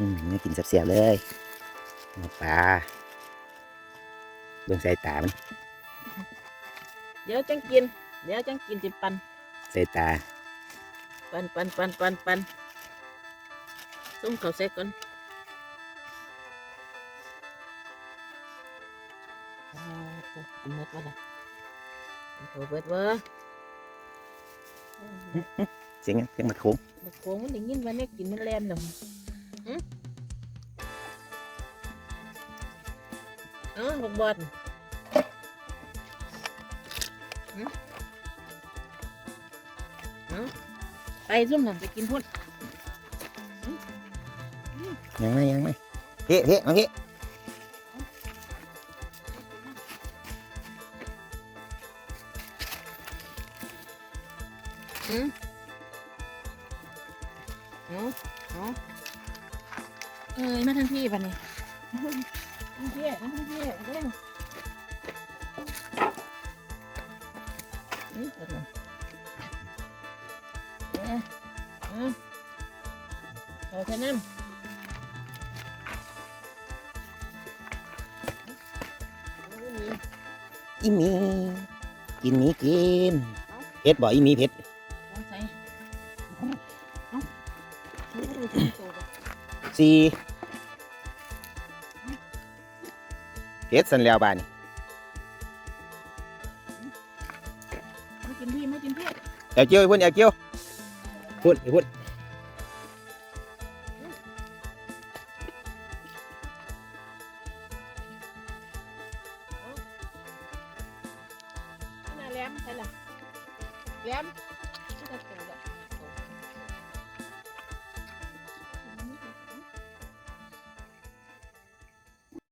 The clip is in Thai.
อืมนี่กินเสียบๆเลยหมกปลาเบิ่งใส่ตา มัน เดี๋ยวจังกิน เดี๋ยวจังกินจิปันใส่ตา ปันปันปันปันปันต้มข้าวใส่ก่อนอ่าตัวกินหมดวะล่ะกินข้าวเบิดเวะเสียงเสียงมันโค้งบักโขงมันได้ยินว่าเนี่ยกินมันแลนดอ เอ้าบักบอดหึเอ้าไปซุ่มนั่นไปกินพุ่นยังไงยังไงเฮ้เฮ้มาเฮ้อืมเอาเอาเอ้ยมาทางพี่ปะนี่ ทางพี่ทางพี่เร็วอืมเปิดมาเอาเอาเอาแค่นั้นอีหมี กินหมีกินเผ็ดบ่อีหมีเผ็ดเอาใส่ เฮ็ดสันแล้วบ้านไม่กินพี่ไม่กินพี่แอลเจียวพุ่นแอลเจียวพุ่นพุ่นแลมใช่ละแ